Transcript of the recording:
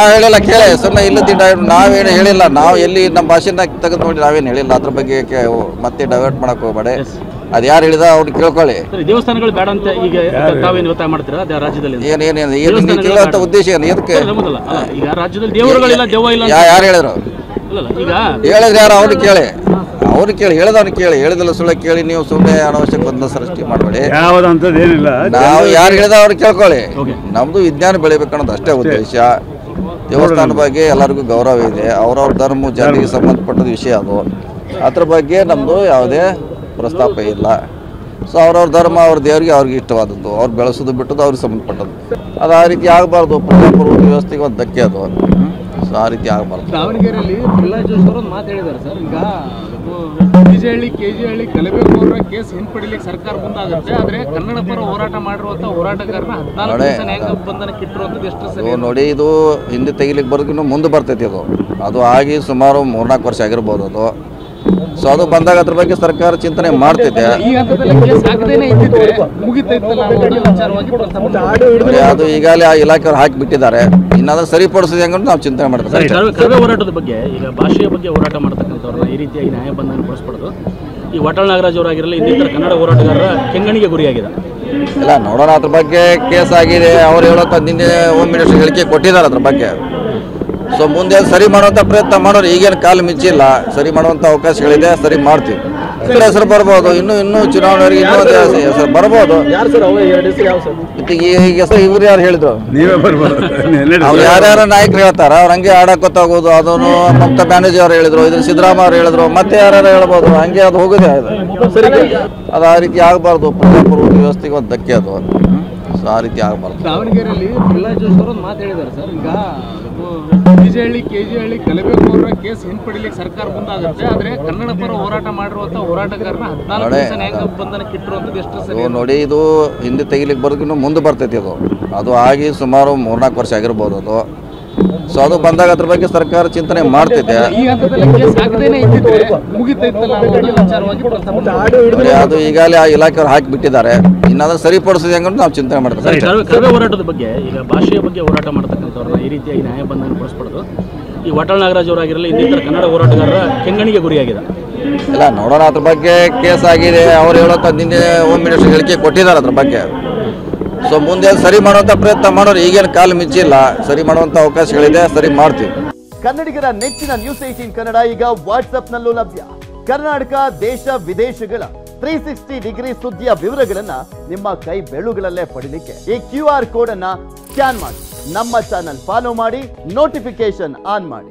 ನಾವು ಹೇಳಿಲ್ಲ ಕೇಳಿ ಸುಮ್ಮನೆ ಇಲ್ಲದ ನಾವೇನು ಹೇಳಿಲ್ಲ. ನಾವು ಎಲ್ಲಿ ನಮ್ಮ ಭಾಷೆನ ತೆಗೆದು ನೋಡಿ ನಾವೇನು ಹೇಳಿಲ್ಲ. ಅದ್ರ ಬಗ್ಗೆ ಕೇ- ಮತ್ತೆ ಡೈವರ್ಟ್ ಮಾಡಕ್ ಹೋಗ್ಬೇಡಿ. ಅದು ಯಾರು ಹೇಳಿದ ಅವ್ರು ಕೇಳ್ಕೊಳ್ಳಿ. ಸರಿ ದೇವಸ್ಥಾನಗಳು ಬೇಡ ಅಂತ ಈಗ ತಾವೇನು ಒತ್ತಾಯ ಮಾಡ್ತೀರಾ? ಅದೇ ರಾಜ್ಯದಲ್ಲಿ ಅಂತ? ಏನ್ ಕೇಳುವಂತ ಉದ್ದೇಶ ಏನು? ಎದಕ್ಕೆ? ಈಗ ರಾಜ್ಯದಲ್ಲಿ ದೇವರುಗಳಿಲ್ಲ ದೆವ್ವ ಇಲ್ಲ ಅಂತ ಯಾ- ಯಾರು ಹೇಳಿದ್ರು? ಅಲ್ಲಲ್ಲ, ಈಗ ಹೇಳಿದ್ರೆ ಯಾರು? ಅವ್ರು ಕೇಳಿ. ಅವ್ರು ಕೇಳಿ ಹೇಳಿದವ್ನು ಕೇಳಿ. ಹೇಳಿದಲ್ಲ ಸುಳ್ಳ ಕೇಳಿ ನೀವು ಸುಮ್ಮನೆ ಅನವಶ್ಯಕ ಬಂದ ಸೃಷ್ಟಿ ಮಾಡಬೇಡಿ. ನಾವು ಯಾರು ಹೇಳಿದ ಅವ್ರು ಕೇಳ್ಕೊಳ್ಳಿ. ನಮ್ದು ವಿಜ್ಞಾನ ಬೆಳಿಬೇಕನ್ನೋದು ಅಷ್ಟೇ ಉದ್ದೇಶ. ದೇವಸ್ಥಾನ ಬಗ್ಗೆ ಎಲ್ಲರಿಗೂ ಗೌರವ ಇದೆ. ಅವ್ರವ್ರ ಧರ್ಮ, ಜಾತಿಗೆ ಸಂಬಂಧಪಟ್ಟದ ವಿಷಯ ಅದು. ಅದ್ರ ಬಗ್ಗೆ ನಮ್ಮದು ಯಾವುದೇ ಪ್ರಸ್ತಾಪ ಇಲ್ಲ. ಸೊ ಅವ್ರವ್ರ ಧರ್ಮ, ಅವ್ರ ದೇವರಿಗೆ ಅವ್ರಿಗೆ ಇಷ್ಟವಾದದ್ದು. ಅವ್ರು ಬೆಳೆಸೋದು ಬಿಟ್ಟದ್ದು ಅವ್ರಿಗೆ ಸಂಬಂಧಪಟ್ಟದ್ದು. ಅದು ಆ ರೀತಿ ಆಗಬಾರ್ದು. ಪ್ರಜಾಪ್ರಭುತ್ವ ವ್ಯವಸ್ಥೆಗೆ ಒಂದು ಧಕ್ಕೆ ಅದು. ಸೊ ಆ ರೀತಿ ಆಗಬಾರ್ದು. ದಾವಣಗೆರೆಯಲ್ಲಿ ಪ್ರಹ್ಲಾದ್ ಜೋಶಿ ಅವರು ಮಾತು ಹೇಳಿದ್ದಾರೆ ಸರ್. ಈಗ ಬಿಜೆಹಳ್ಳಿ ಕೆ ಜಿ ಹಳ್ಳಿ ಕಲಬೇಕು ಅವರ ಕೇಸ್ ಹಿಂಪಡಿಲಿಕ್ಕೆ ಸರ್ಕಾರ ಮುಂದಾಗುತ್ತೆ. ಆದ್ರೆ ಕನ್ನಡ ಪರ ಹೋರಾಟ ಮಾಡಿರುವಂಥ ಹೋರಾಟಗಾರನ ಹದಿನಾಲ್ಕು ಬಂಧನಕ್ಕೆ ಇಟ್ಟಿರುವಂತದ್ದು ಎಷ್ಟು ಸರಿ ಇದು ನೋಡಿ ಇದು ಹಿಂದೆ ತೆಗಿಲಿಕ್ಕೆ ಬರೋದಕ್ಕಿಂತ ಮುಂದೆ ಬರ್ತೈತಿ ಅದು. ಅದು ಆಗಿ ಸುಮಾರು ಮೂರ್ನಾಲ್ಕು ವರ್ಷ ಆಗಿರ್ಬೋದು ಅದು. ಸೊ ಅದು ಬಂದಾಗ ಅದ್ರ ಬಗ್ಗೆ ಸರ್ಕಾರ ಚಿಂತನೆ ಮಾಡ್ತಿದೆ. ಅದು ಈಗಾಗಲೇ ಆ ಇಲಾಖೆಯವ್ರು ಹಾಕಿ ಬಿಟ್ಟಿದ್ದಾರೆ ಇನ್ನಾದ್ರೂ ಸರಿಪಡಿಸಿದೆ ಹೆಂಗೆ ನಾವು ಚಿಂತನೆ ಮಾಡ್ತೀವಿ. ಸರಿ ಕರ್ವೆ ಹೋರಾಟದ ಬಗ್ಗೆ ಈಗ ಭಾಷೆಯ ಬಗ್ಗೆ ಹೋರಾಟ ಮಾಡ್ತಕ್ಕಂಥವ್ರನ್ನ ಈ ರೀತಿಯಾಗಿ ನ್ಯಾಯ ಬಂಧನಗೊಳಿಸ್ಬಾರ್ದು ಈ ವಾಟಾಳ್ ನಾಗರಾಜ್ ಅವರಾಗಿರಲಿ ಇನ್ನಿತರ ಕನ್ನಡ ಹೋರಾಟಗಾರರ ಕೆಂಗಣಿಗೆ ಗುರಿಯಾಗಿದೆ. ಇಲ್ಲ ನೋಡೋಣ ಅದ್ರ ಬಗ್ಗೆ ಕೇಸ್ ಆಗಿದೆ. ಅವ್ರು ಹೇಳೋ ನಿನ್ನೆ ಹೋಮ್ ಮಿನಿಸ್ಟರ್ ಹೇಳಿಕೆ ಕೊಟ್ಟಿದ್ದಾರೆ ಅದ್ರ ಬಗ್ಗೆ. ಸೊ ಮುಂದೆ ಸರಿ ಮಾಡುವಂಥ ಪ್ರಯತ್ನ ಮಾಡೋರು ಈಗೇನು ಕಾಲು ಮಿಚ್ಚಿಲ್ಲ. ಸರಿ ಮಾಡುವಂಥ ಅವಕಾಶಗಳಿದೆ ಸರಿ ಮಾಡ್ತೀವಿ. ಇದ್ರ ಹೆಸರು ಬರ್ಬೋದು ಇನ್ನೂ ಇನ್ನೂ ಚುನಾವಣೆವರೆಗೆ ಇನ್ನೂ ಹೆಸರು ಬರ್ಬೋದು. ಯಾರು ಸರ್ ಅವ ಎರಡು ಹೆಸರು ಈ ಇವ್ರು ಯಾರು ಹೇಳಿದ್ರು? ಅವ್ರು ಯಾರ್ಯಾರ ನಾಯಕರು ಹೇಳ್ತಾರ ಅವ್ರು ಹಂಗೆ ಆಡಕೋತ ಹೋಗೋದು ಅದನ್ನು ಮಮತಾ ಬ್ಯಾನರ್ಜಿ ಅವ್ರು ಹೇಳಿದ್ರು ಇದ್ರ ಸಿದ್ದರಾಮಯ್ಯ ಅವ್ರು ಹೇಳಿದ್ರು ಮತ್ತೆ ಯಾರು ಹೇಳ್ಬೋದು ಹಂಗೆ ಅದು ಹೋಗೋದೇ ಅದು ಅದು ಆ ರೀತಿ ಆಗಬಾರ್ದು ಪ್ರಜಾಪ್ರಭುತ್ವ ವ್ಯವಸ್ಥೆಗೆ ಒಂದು ಧಕ್ಕೆ ಅದು. ಸೊ ಆ ರೀತಿ ಆಗಬಾರ್ದು. ದಾವಣಗೆರೆಯಲ್ಲಿ ಒಂದು ಮಾತು ಹೇಳಿದ್ದಾರೆ ಸರ್. ಈಗ ಬಿಜೆಹಳ್ಳಿ ಜಿ ಹಳ್ಳಿ ಕಲಬೇಕು ಅವರ ಕೇಸ್ ಹಿಂಪಡಿಲಿಕ್ಕೆ ಸರ್ಕಾರ ಮುಂದಾಗುತ್ತೆ. ಆದ್ರೆ ಕನ್ನಡ ಪರ ಹೋರಾಟ ಮಾಡಿರುವಂತ ಹೋರಾಟಗಾರನ ಹದಿನಾಲ್ಕು ಬಂಧನಕ್ಕೆ ಇಟ್ಟಿರುವಂತದ್ದು ಎಷ್ಟು ಸರಿ ಇದು ನೋಡಿ ಇದು ಹಿಂದೆ ತೆಗಿಲಿಕ್ಕೆ ಬರೋದಕ್ಕಿಂತ ಮುಂದೆ ಬರ್ತೈತಿ ಅದು. ಅದು ಆಗಿ ಸುಮಾರು ಮೂರ್ನಾಲ್ಕು ವರ್ಷ ಆಗಿರ್ಬೋದು ಅದು. ಸೊ ಅದು ಬಂದಾಗ ಅದ್ರ ಬಗ್ಗೆ ಸರ್ಕಾರ ಚಿಂತನೆ ಮಾಡ್ತಿದೆ. ಅದು ಈಗಾಗಲೇ ಆ ಇಲಾಖೆಯವ್ರು ಹಾಕಿ ಬಿಟ್ಟಿದ್ದಾರೆ ಇನ್ನಾದ್ರೂ ಸರಿಪಡಿಸಿದೆ ಅಂತ ನಾವು ಚಿಂತನೆ ಸರಿ ಮಾಡ್ತೀವಿ ಕರ್ವೆ ಹೋರಾಟದ ಬಗ್ಗೆ ಈಗ ಭಾಷೆಯ ಬಗ್ಗೆ ಹೋರಾಟ ಮಾಡ್ತಕ್ಕಂಥವ್ರನ್ನ ಈ ರೀತಿಯಾಗಿ ನ್ಯಾಯಬಂಧನ ಈ ವಟಲ್ ನಾಗರಾಜ್ ಅವರಾಗಿರಲಿ ಇನ್ನಿತರ ಕನ್ನಡ ಹೋರಾಟಗಾರರ ಕೆಂಗಣಿಗೆ ಗುರಿಯಾಗಿದೆ. ಇಲ್ಲ ನೋಡೋಣ ಅದ್ರ ಬಗ್ಗೆ ಕೇಸ್ ಆಗಿದೆ. ಅವ್ರು ಹೇಳೋ ನಿನ್ನೆ ಹೋಮ್ ಮಿನಿಸ್ಟರ್ ಹೇಳಿಕೆ ಕೊಟ್ಟಿದ್ದಾರೆ ಅದ್ರ ಬಗ್ಗೆ. ಸೊ ಮುಂದೆ ಸರಿ ಮಾಡುವಂತ ಪ್ರಯತ್ನ ಮಾಡೋರು ಈಗೇನು ಕಾಲು ಮಿಚ್ಚಿಲ್ಲ. ಸರಿ ಮಾಡುವಂಥ ಅವಕಾಶಗಳಿದೆ, ಸರಿ ಮಾಡ್ತೀವಿ. ಕನ್ನಡಿಗರ ನೆಚ್ಚಿನ ನ್ಯೂಸ್ ಏಟೀನ್ ಕನ್ನಡ ಈಗ ವಾಟ್ಸ್ಆಪ್ನಲ್ಲೂ ಲಭ್ಯ. ಕರ್ನಾಟಕ, ದೇಶ, ವಿದೇಶಗಳ ತ್ರೀ ಸಿಕ್ಸ್ಟಿ ಡಿಗ್ರಿ ಸುದ್ದಿಯ ವಿವರಗಳನ್ನ ನಿಮ್ಮ ಕೈ ಬೆಳುಗಳಲ್ಲೇ ಪಡಿಲಿಕ್ಕೆ ಈ ಕ್ಯೂ ಆರ್ ಕೋಡ್ ಅನ್ನ ಸ್ಕ್ಯಾನ್ ಮಾಡಿ. ನಮ್ಮ ಚಾನಲ್ ಫಾಲೋ ಮಾಡಿ ನೋಟಿಫಿಕೇಶನ್ ಆನ್ ಮಾಡಿ.